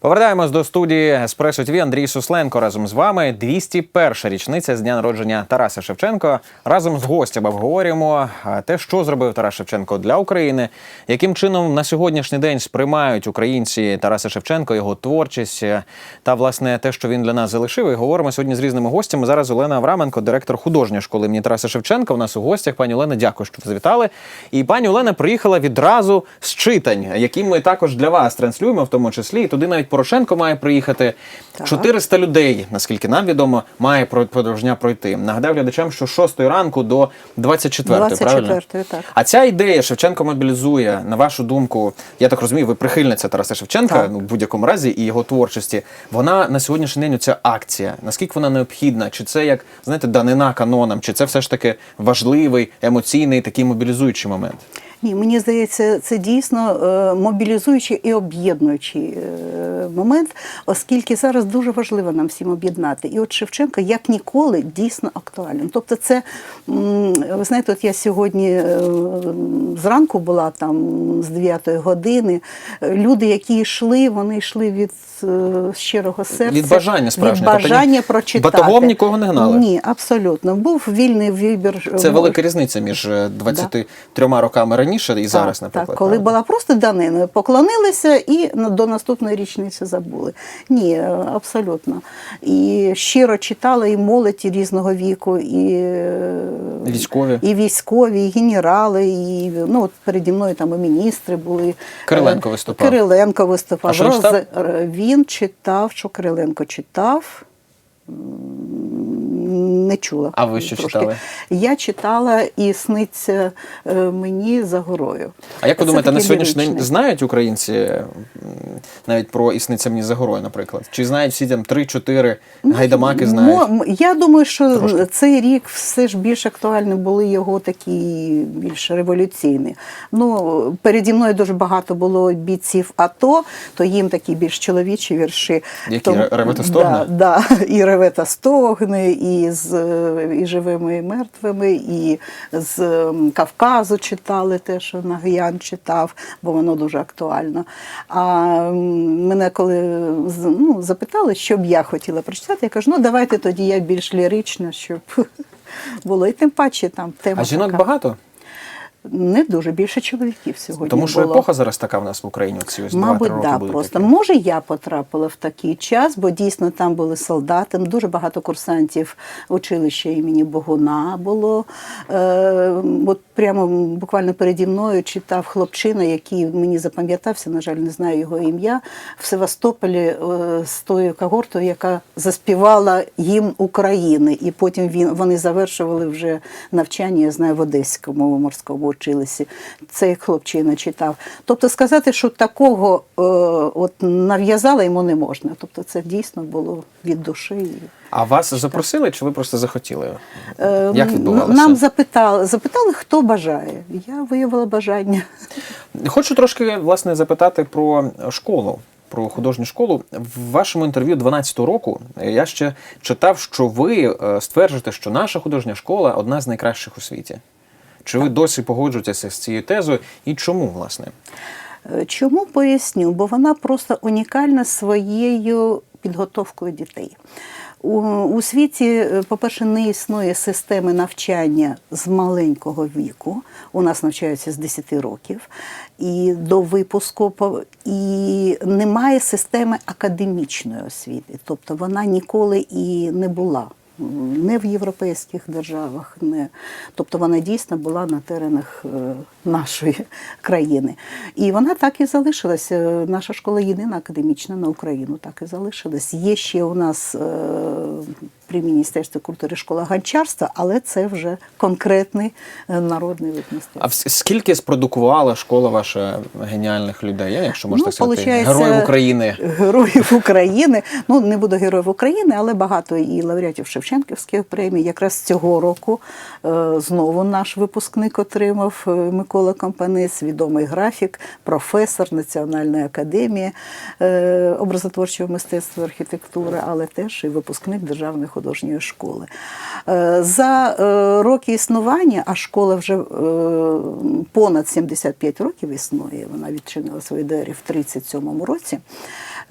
Повертаємось до студії Еспресо ТВ. Андрій Сусленко разом з вами. 201 річниця з дня народження Тараса Шевченко. Разом з гостями обговорюємо те, що зробив Тарас Шевченко для України, яким чином на сьогоднішній день сприймають українці Тараса Шевченко, його творчість е, та власне те, що він для нас залишив. І говоримо сьогодні з різними гостями. Зараз Олена Авраменко, директор художньої школи імені Тараса Шевченка. У нас у гостях. Пані Олена, дякую, що завітали. І пані Олена приїхала відразу з читань, які ми також для вас транслюємо, в тому числі. І туди навіть Порошенко має приїхати. Так. 400 людей, наскільки нам відомо, має подорожня пройти. Нагадаю глядачам, що з 6 ранку до 24, 24-ї, правильно? так. А ця ідея Шевченко мобілізує, на вашу думку, я так розумію, ви прихильниця Тараса Шевченка, Так. ну в будь-якому разі, і його творчості. Вона на сьогоднішній день ця акція. Наскільки вона необхідна? Чи це як знаєте, данина канонам, чи це все ж таки важливий, емоційний такий мобілізуючий момент? Ні, мені здається, це дійсно е, мобілізуючий і об'єднуючий е, момент, оскільки зараз дуже важливо нам всім об'єднати. І от Шевченко як ніколи дійсно актуален. Тобто, це ви знаєте, от я сьогодні е, зранку була там з 9 години. Люди, які йшли, вони йшли від щирого серця. Від бажання справжнього. Від Тобто прочитати. батогом нікого не гнали? Ні, абсолютно. Був вільний вибір. Це велика різниця між е, 23 роками раніше і зараз, наприклад. Так, коли правда? була просто даниною, поклонилися і до наступної річниці забули. Ні, е, абсолютно. І щиро читали і молодь і різного віку, і, е, Військові. і військові, і генерали, і ну, от переді мною там і міністри були. Кириленко Е, виступав. Кириленко виступав. А що він читав? Роз- Він читав, що Кириленко читав. Не чула. А ви що читали? Я читала і сниться е, мені за горою. А як ви Це думаєте, на сьогоднішній день знають українці навіть про існиця мені за горою, наприклад? Чи знають всі там 3-4 гайдамаки знають? Я думаю, що Трошки. цей рік все ж більш актуальні були його такі більш революційні. Ну, переді мною дуже багато було бійців АТО, то їм такі більш чоловічі вірші. Які, «Ре- реве та стогне»? Да, да, і реве та стогне, і з е, і живими, і мертвими, і з Кавказу читали те, що Нагиян читав, бо воно дуже актуально. А мене коли ну, запитали, що б я хотіла прочитати, я кажу, ну давайте тоді я більш лірична, щоб було. І тим паче там тема. А жінок така. багато? Не дуже більше чоловіків сьогодні. Тому що було. епоха зараз така в нас в Україні. Ці ось 2-3 Мабуть, роки да, просто такі. може я потрапила в такий час, бо дійсно там були солдати. Дуже багато курсантів училища імені Богуна було. Е, от прямо буквально переді мною читав хлопчина, який мені запам'ятався, на жаль, не знаю його ім'я, в Севастополі е, з тою когортою, яка заспівала гімн України. І потім він вони завершували вже навчання, я знаю, в Одеському морському училищі. Цей хлопчина читав. Тобто сказати, що такого е, от нав'язала йому не можна. Тобто це дійсно було від душі. А вас запросили, чи ви просто захотіли? Е, Як відбувалося? Нам запитали, запитали, хто бажає. Я виявила бажання. Хочу трошки власне запитати про школу. Про художню школу в вашому інтерв'ю 12-го року я ще читав, що ви е, стверджуєте, що наша художня школа одна з найкращих у світі. Чи ви досі погоджуєтеся з цією тезою? І чому, власне? Е, Чому поясню? Бо вона просто унікальна своєю підготовкою дітей. У, у світі, е, по-перше, не існує системи навчання з маленького віку. У нас навчаються з 10 років і до випуску, і немає системи академічної освіти. Тобто вона ніколи і не була. Не в європейських державах, не тобто вона дійсно була на теренах е, нашої країни. І вона так і залишилася. Е, Наша школа єдина академічна на Україну, так і залишилась. Є ще у нас е, при Міністерстві культури школа гончарства, але це вже конкретний е, народний вид мистецтва. А скільки спродукувала школа ваша геніальних людей, якщо можна Ну, сказати, героїв України? Героїв України. Ну, не буду героїв України, але багато і лауреатів Шевченківських премій. Якраз цього року е, знову наш випускник отримав е, Микола Компанець, відомий графік, професор Національної академії е, образотворчого мистецтва архітектури, але теж і випускник Державної художньої школи. Е, За е, роки існування, а школа вже е, понад 75 років існує, вона відчинила свої двері в 37-му році.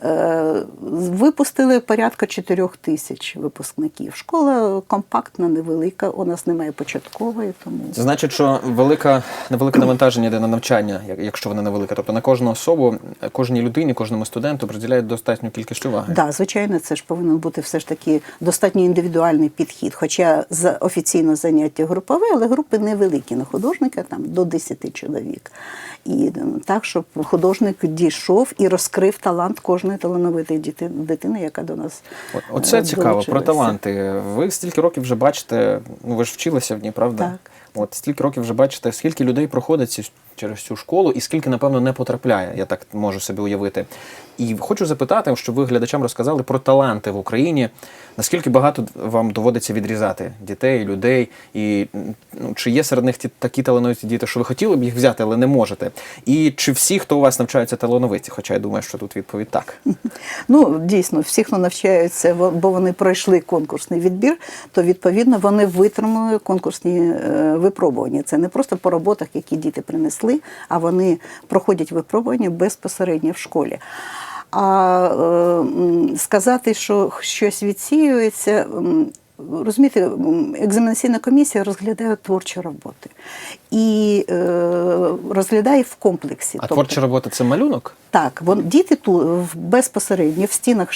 Е, Випустили порядка 4 тисяч випускників. Школа компактна, невелика, у нас немає початкової, тому Це значить, що велика невелике навантаження йде на навчання, якщо воно невелике. Тобто на кожну особу, кожній людині, кожному студенту приділяють достатню кількість уваги. Да, звичайно, це ж повинен бути все ж таки достатньо індивідуальний підхід. Хоча за офіційно заняття групове, але групи невеликі на художника, там до 10 чоловік. І так, щоб художник дійшов і розкрив талант кожної талановитої діти- дитини, яка до нас Оце е, цікаво про таланти. Ви стільки років вже бачите, ну ви ж вчилися в ній, правда? Так. От стільки років вже бачите, скільки людей проходить через цю школу, і скільки, напевно, не потрапляє, я так можу собі уявити. І хочу запитати, щоб ви глядачам розказали про таланти в Україні. Наскільки багато вам доводиться відрізати дітей, людей, і ну, чи є серед них ті такі талановиті діти, що ви хотіли б їх взяти, але не можете? І чи всі, хто у вас навчаються талановиті? Хоча я думаю, що тут відповідь так. Ну, дійсно, всі, хто навчаються, бо вони пройшли конкурсний відбір, то відповідно вони витримали конкурсні е, випробування. Це не просто по роботах, які діти принесли, а вони проходять випробування безпосередньо в школі. А е, сказати, що щось відсіюється. Розумієте, м, екзаменаційна комісія розглядає творчі роботи і е, розглядає в комплексі. А Тобто- творча робота це малюнок? так, вон, діти тут безпосередньо в стінах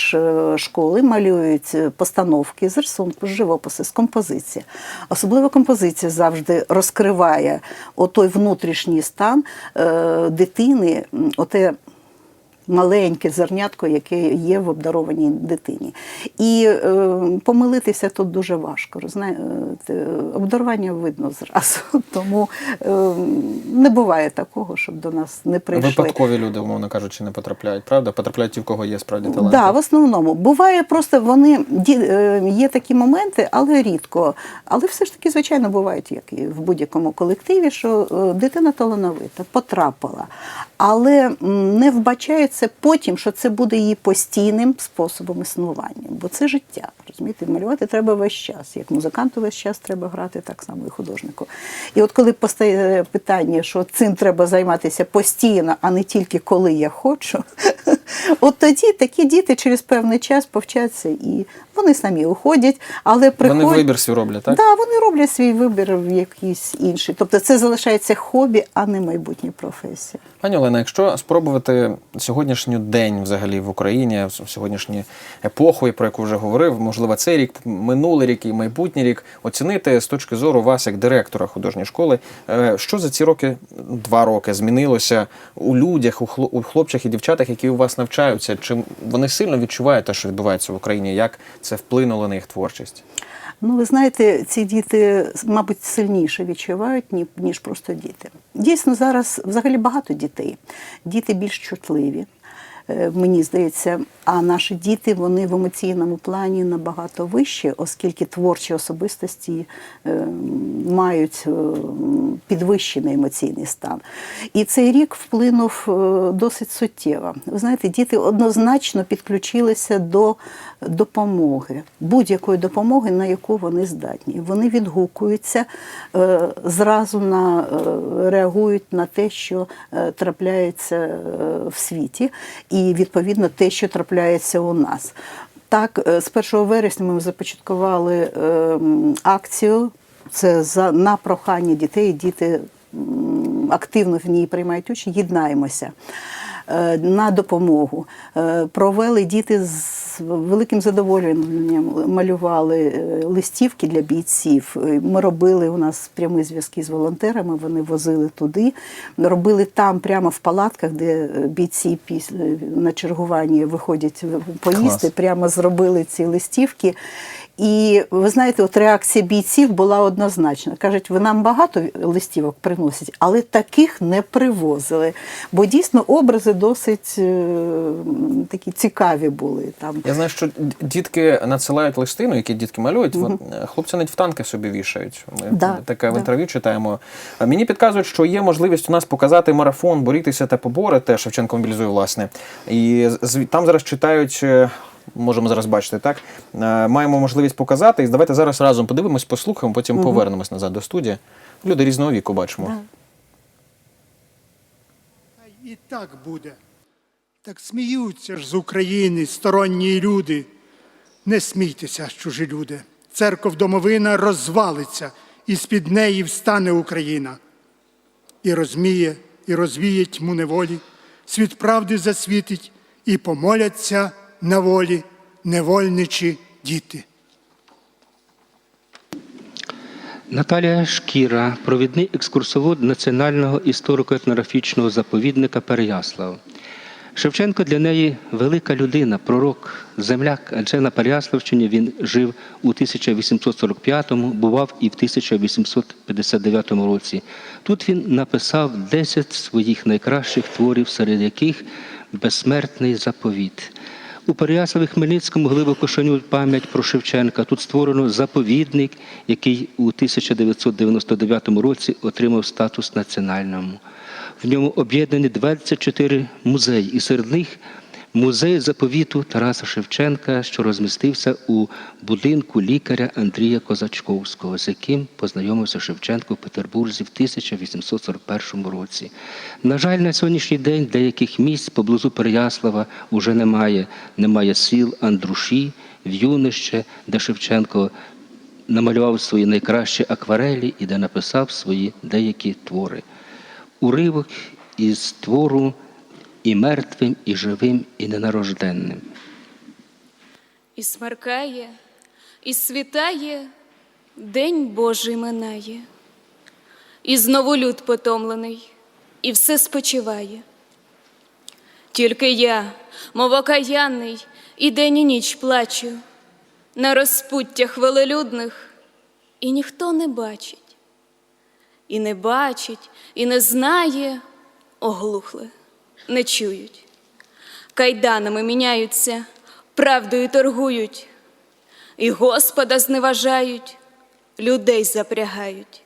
школи малюють е, постановки з рисунку, з живописи, з композиції. Особливо композиція завжди розкриває отой внутрішній стан е, дитини, оте маленьке зернятко, яке є в обдарованій дитині. І е, помилитися тут дуже важко. Знаєте, обдарування видно зразу. Тому е, не буває такого, щоб до нас не прийшли. Випадкові люди, умовно кажучи, не потрапляють, правда? Потрапляють ті, в кого є справді таланти. Да, в основному буває просто вони е, є такі моменти, але рідко. Але все ж таки, звичайно, бувають, як і в будь-якому колективі, що е, дитина талановита, потрапила, але не вбачається потім, що це буде її постійним способом існування, бо це життя. Розумієте, малювати треба весь час. Як музиканту весь час треба грати, так само і художнику. І от коли постає питання, що цим треба займатися постійно, а не тільки коли я хочу, от тоді такі діти через певний час повчаться і вони самі уходять, але приходять. Вони вибір свій роблять, так? Да, вони роблять свій вибір в якийсь інший. Тобто це залишається хобі, а не майбутня професія. Пані Олена, якщо спробувати сьогоднішній день взагалі в Україні, в сьогоднішню епоху, про яку вже говорив, можливо, цей рік, минулий рік і майбутній рік, оцінити з точки зору вас як директора художньої школи, е, що за ці роки, два роки, змінилося у людях, у хлопцях і дівчатах, які у вас навчаються? Чи вони сильно відчувають те, що відбувається в Україні? Як це вплинуло на їх творчість? Ну, ви знаєте, ці діти, мабуть, сильніше відчувають, ні- ніж просто діти. Дійсно, зараз взагалі багато дітей. Діти більш чутливі. Е, Мені здається, а наші діти вони в емоційному плані набагато вищі, оскільки творчі особистості е, мають е, підвищений емоційний стан. І цей рік вплинув досить суттєво. Ви знаєте, діти однозначно підключилися до допомоги, будь-якої допомоги, на яку вони здатні. Вони відгукуються зразу на реагують на те, що трапляється в світі, і відповідно те, що трапляється у нас. Так, е, з 1 вересня ми започаткували е, акцію. Це за на прохання дітей. Діти активно в ній приймають участь. Єднаємося на допомогу. Е, Провели діти з великим задоволенням малювали е, листівки для бійців. Е, Ми робили у нас прямі зв'язки з волонтерами. Вони возили туди, робили там прямо в палатках, де е, бійці після на чергуванні виходять поїсти. Клас. Прямо зробили ці листівки. І ви знаєте, от реакція бійців була однозначна. Кажуть, ви нам багато листівок приносять, але таких не привозили. Бо дійсно образи досить е, такі цікаві були там. Я знаю, що дітки надсилають листину, які дітки малюють. Вон- Хлопці навіть в танки собі вішають. Ми Да, таке в інтерв'ю читаємо. Мені підказують, що є можливість у нас показати марафон, борітися та поборете. Шевченко мобілізує, власне. І там зараз читають. е, Можемо зараз бачити, так? Е, Маємо можливість показати. І давайте зараз разом подивимось, послухаємо, потім повернемось назад до студії. Люди різного віку бачимо. Да. І так буде. Так сміються ж з України сторонні люди. Не смійтеся, чужі люди. Церков домовина розвалиться, і з-під неї встане Україна. І розміє, і розвіє тьму неволі, світ правди засвітить, і помоляться на волі невольничі діти. Наталія Шкіра, провідний екскурсовод Національного історико-етнографічного заповідника Переяслав. Шевченко для неї велика людина, пророк, земляк, адже на Переяславщині він жив у 1845-му, бував і в 1859 році. Тут він написав 10 своїх найкращих творів, серед яких безсмертний заповіт. У Переяславі Хмельницькому глибоко шанують пам'ять про Шевченка. Тут створено заповідник, який у 1999 році отримав статус національному. В ньому об'єднані 24 музеї, і серед них музей заповіту Тараса Шевченка, що розмістився у будинку лікаря Андрія Козачковського, з яким познайомився Шевченко в Петербурзі в 1841 році. На жаль, на сьогоднішній день деяких місць поблизу Переяслава вже немає. Немає сіл Андруші, В'юнище, де Шевченко намалював свої найкращі акварелі і де написав свої деякі твори. Уривок із твору і мертвим, і живим, і ненарожденним. І смеркає, і світає, день Божий минає, і знову люд потомлений, і все спочиває. Тільки я, мов окаянний, і день і ніч плачу на розпуттях велелюдних, і ніхто не бачить, і не бачить, і не знає, оглухли, не чують кайданами міняються, правдою торгують, і Господа зневажають, людей запрягають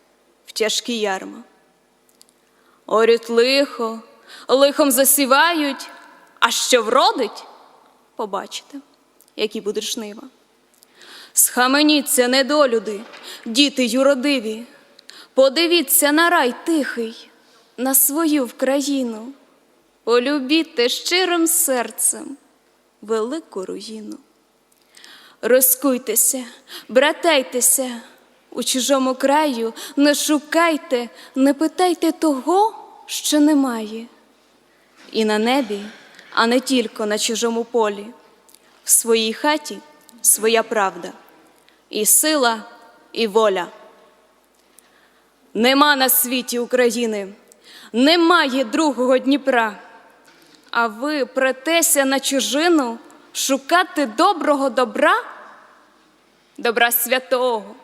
в тяжкі ярма. Орють лихо, лихом засівають, а що вродить, побачите, які будуть жнива. Схаменіться, недолюди, діти юродиві, подивіться на рай тихий, на свою вкраїну. Полюбіте щирим серцем велику руїну. Розкуйтеся, братайтеся, у чужому краю не шукайте, не питайте того, що немає. І на небі, а не тільки на чужому полі, в своїй хаті своя правда, і сила, і воля. Нема на світі України, немає другого Дніпра. А ви претеся на чужину шукати доброго добра, добра святого,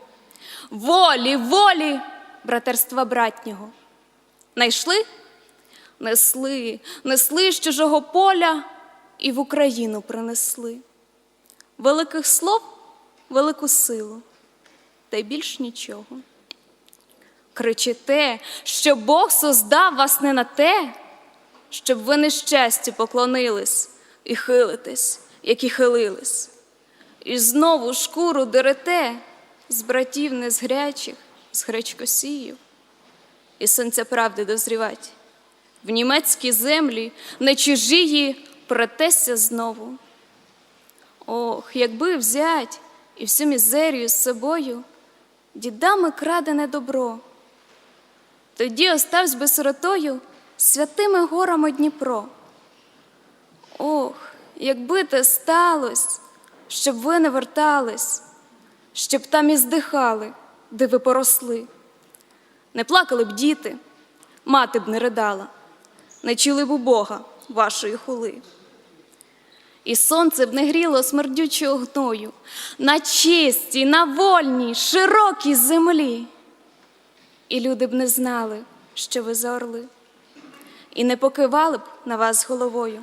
волі, волі, братерства братнього. Найшли? Несли, несли з чужого поля і в Україну принесли. Великих слов, велику силу, та й більш нічого. Кричите, що Бог создав вас не на те, щоб ви нещастю поклонились і хилитесь, і хилились. І знову шкуру дерете з братів не з гречкосіїв. І сонця правди дозрівать. В німецькій землі не чужії претеся знову. Ох, якби взять і всю мізерію з собою, дідами крадене добро. Тоді оставсь би сиротою святими горами Дніпро. Ох, якби те сталось, щоб ви не вертались, щоб там і здихали, де ви поросли. Не плакали б діти, мати б не ридала, не чули б у Бога вашої хули. І сонце б не гріло смердючого гною на чистій, на вольній, широкій землі. І люди б не знали, що ви за орли, і не покивали б на вас головою.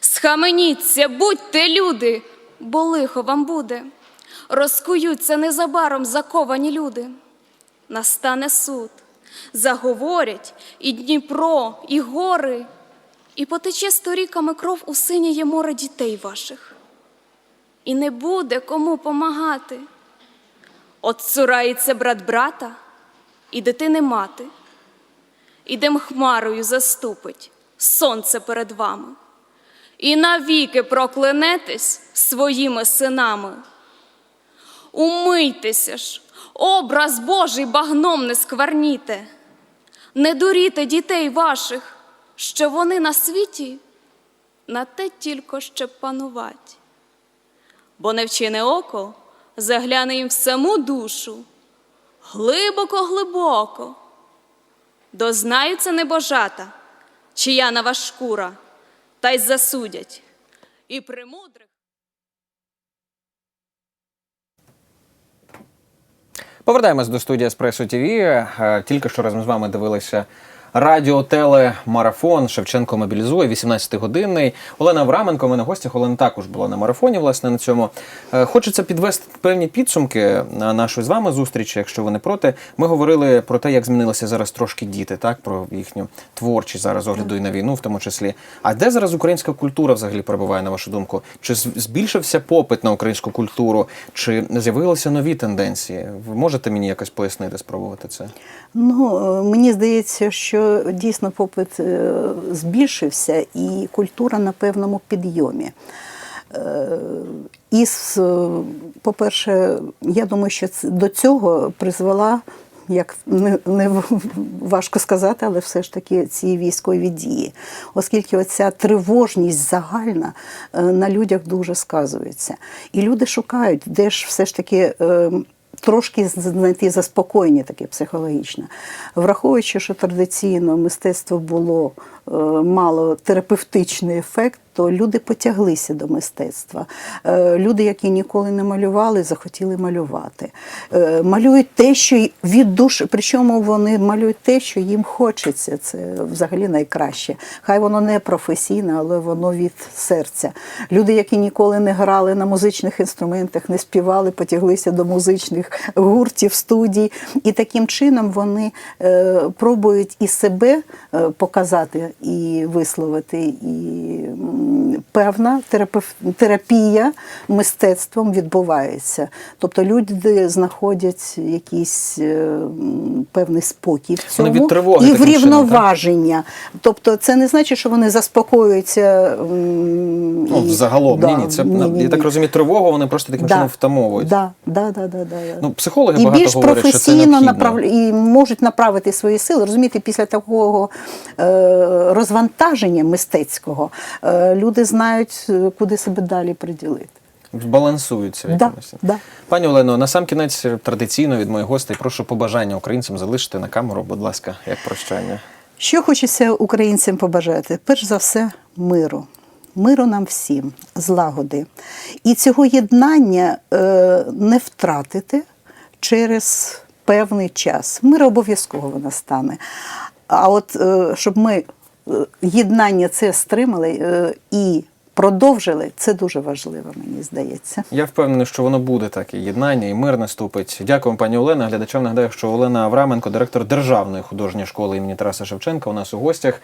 Схаменіться, будьте люди, бо лихо вам буде. Розкуються незабаром заковані люди. Настане суд, заговорять і Дніпро, і гори, і потече сторіками кров у синіє море дітей ваших. І не буде кому помагати. От цурається брат брата і дитини мати, і дим хмарою заступить сонце перед вами, і навіки проклянетесь своїми синами. Умийтеся ж, образ Божий багном не скверніте, не дуріте дітей ваших, що вони на світі на те тільки щоб панувати. Бо невчене око загляне їм в саму душу, глибоко-глибоко. Дознаються небожата, чия нова шкура, та й засудять. І премудрих. Повертаємось до студії Еспресо ТВ. Е, Тільки що разом з вами дивилися радіо телемарафон Шевченко мобілізує 18-годинний. Олена Авраменко, мене в гостях. Олена також була на марафоні. Власне на цьому Е, хочеться підвести певні підсумки на нашої з вами зустрічі, якщо ви не проти. Ми говорили про те, як змінилися зараз трошки діти, так про їхню творчість зараз огляду і на війну, в тому числі. А де зараз українська культура взагалі перебуває, на вашу думку? Чи збільшився попит на українську культуру, чи з'явилися нові тенденції? Ви можете мені якось пояснити, спробувати це? Ну, е, мені здається, що дійсно попит е, збільшився і культура на певному підйомі. Е, І, е, по-перше, я думаю, що до цього призвела, як не, не важко сказати, але все ж таки ці військові дії, оскільки оця тривожність загальна на людях дуже сказується. І люди шукають, де ж все ж таки. Трошки знайти заспокоєння таке психологічне, враховуючи, що традиційно мистецтво було е, мало терапевтичний ефект, то люди потяглися до мистецтва. Е, люди, які ніколи не малювали, захотіли малювати. Е, малюють те, що від душі, причому вони малюють те, що їм хочеться. Це взагалі найкраще. Хай воно не професійне, але воно від серця. Люди, які ніколи не грали на музичних інструментах, не співали, потяглися до музичних гуртів, студій. І таким чином вони е, пробують і себе показати, і висловити, і певна терапія мистецтвом відбувається. Тобто люди знаходять якийсь е, певний спокій в цьому від тривоги і врівноваження. Тобто, це не значить, що вони заспокоюються. Ну, і- загалом, Да, ні, ні. Це ні-ні-ні. я так розумію, тривогу вони просто таким чином втамовують. Да, да, да, да, да, да. Ну, психологи і багато більш говорять, що це необхідно. направ... і можуть направити свої сили. Розумієте, після такого е... розвантаження мистецького е... люди знають, е, куди себе далі приділити. Балансуються Да, да. Пані Олено, на сам кінець традиційно від моїх гостей прошу побажання українцям залишити на камеру, будь ласка, як прощання. Що хочеться українцям побажати? Перш за все, миру. Миру нам всім, злагоди. І цього єднання е, не втратити через певний час. Мир обов'язково настане. А от е, щоб ми єднання це стримали е, і продовжили, це дуже важливо, мені здається. Я впевнений, що воно буде так і єднання, і мир наступить. Дякую, пані Олена. Глядачам нагадаю, що Олена Авраменко, директор Державної художньої школи імені Тараса Шевченка, у нас у гостях.